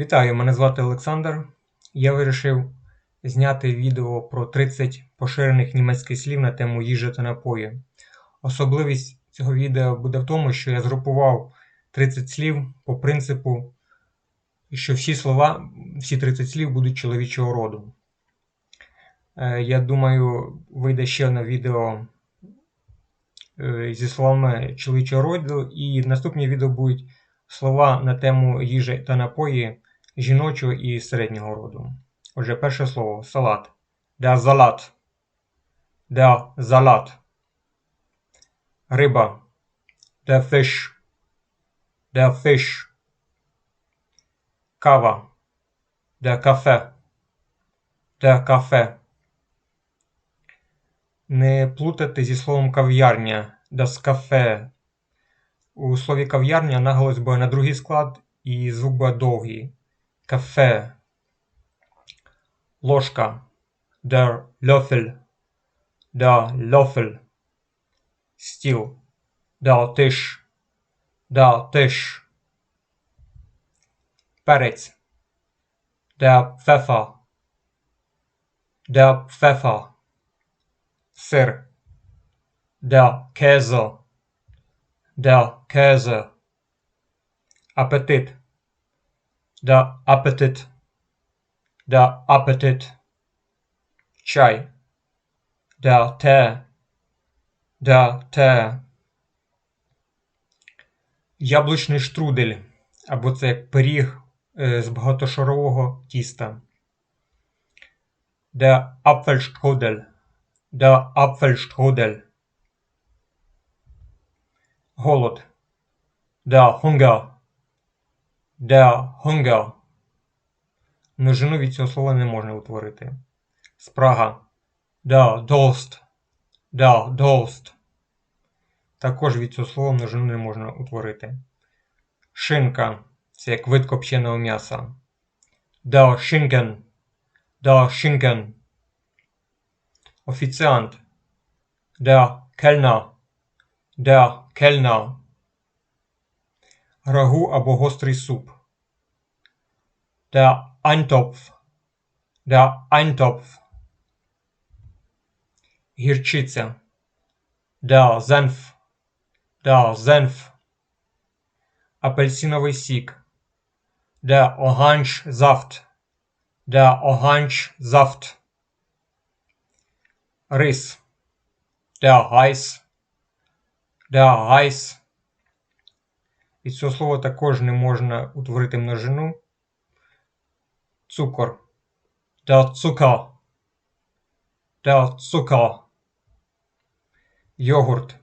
Вітаю, мене звати Олександр. Я вирішив зняти відео про 30 поширених німецьких слів на тему їжа та напої. Особливість цього відео буде в тому, що я згрупував 30 слів по принципу, що всі слова, всі 30 слів будуть чоловічого роду. Е, Я думаю, вийде ще одне відео е, зі словами чоловічого роду, і наступні відео будуть слова на тему їжі та напої жіночого і середнього роду. Отже, перше слово салат. Der Salat. Der Salat. Риба. Der Fisch. Der Fisch. Кава. Der Kaffee. Der Kaffee. Не плутати зі словом кав'ярня. Das Café. У слові кав'ярня наголос буде на другий склад і звук буде довгий. Кафе. Ложка. Der Löffel. Der Löffel. Стіл. Der Tisch. Der Tisch. Перець. Der Pfeffer. Der Pfeffer. Сир. Der Käse. Der Käse. Appetit. Der Appetit. Der Appetit. Чай. Der Tee. Der Tee. Яблучний штрудель. Або це пиріг е, з багатошарового тіста. Der Apfelstrudel. Der Apfelstrudel. Голод. Der Hunger. Der Hunger. Множину від цього слова не можна утворити. Спрага. Der Durst. Der Durst. Також від цього слова множину не можна утворити. Шинка. Це як вид копченого м'яса. Der Schinken. Der Schinken. Офіціант. Der Kellner. Der Kellner. Рагу або гострий суп. Der Eintopf. Der Eintopf. Гірчиця. Der Senf. Der Senf. Апельсиновий сік. Der Orangesaft. Der Orangesaft. Рис. Der Reis. Der Reis. Від цього слова також не можна утворити множину. Цукор. Der Zucker. Der Zucker. Йогурт.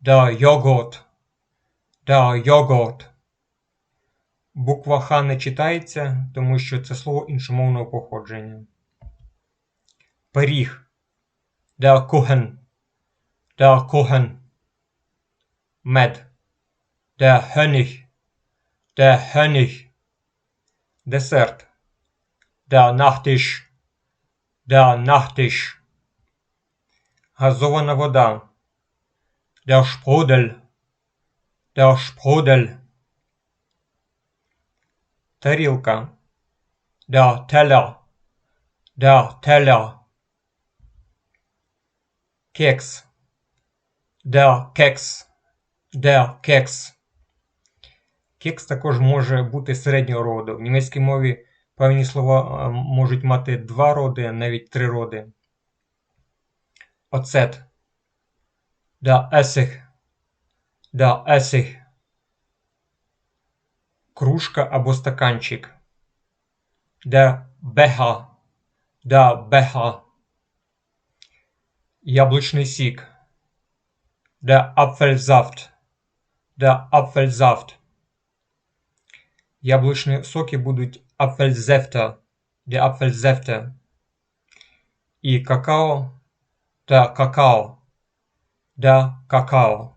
Der Joghurt. Der Joghurt. Буква Х не читається, тому що це слово іншомовного походження. Пиріг. Der Kuchen. Der Kuchen. Мед. Der Honig. Der Honig. Десерт. Der Nachtisch. Der Nachtisch. Газована вода. Der Sprudel. Der Sprudel. Тарілка. Der Teller. Der Teller. Кекс. Der Keks. Der Keks. Кекс також може бути середнього роду. В німецькій мові певні слова е, можуть мати два роди, навіть три роди. Оцет. Der Essig. Der Essig. Кружка або стаканчик. Der Becher. Der Becher. Яблучний сік. Der Apfelsaft. Der Apfelsaft. Яблучні соки будуть Apfelsäfte. Der Apfelsäfte. І какао. Der Kakao. Der Kakao.